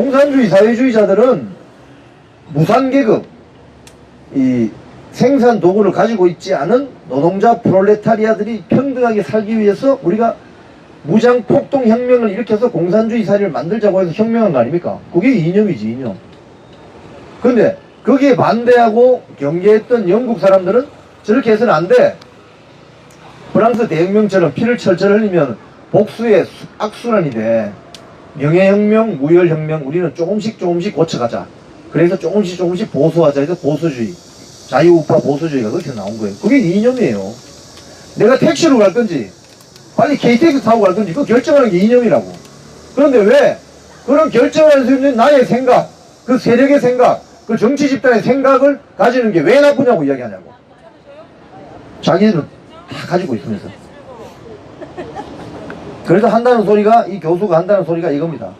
공산주의 사회주의자들은 무산계급, 이 생산 도구를 가지고 있지 않은 노동자 프롤레타리아들이 평등하게 살기 위해서 우리가 무장 폭동 혁명을 일으켜서 공산주의 사회를 만들자고 해서 혁명한 거 아닙니까? 그게 이념이지 이념. 근데 거기에 반대하고 경계했던 영국 사람들은 저렇게 해서는 안 돼. 프랑스 대혁명처럼 피를 철철 흘리면 복수의 수- 악순환이 돼. 명예혁명, 무혈혁명, 우리는 조금씩 조금씩 고쳐가자. 그래서 조금씩 조금씩 보수하자 해서 보수주의. 자유우파 보수주의가 그렇게 나온 거예요. 그게 이념이에요. 내가 택시로 갈 건지, 빨리 KTX 타고 갈 건지, 그거 결정하는 게 이념이라고. 그런데 왜 그런 결정할 수 있는 나의 생각, 그 세력의 생각, 그 정치 집단의 생각을 가지는 게 왜 나쁘냐고 이야기하냐고. 자기들은 다 가지고 있으면서. 그래서 한다는 소리가, 이 교수가 한다는 소리가 이겁니다.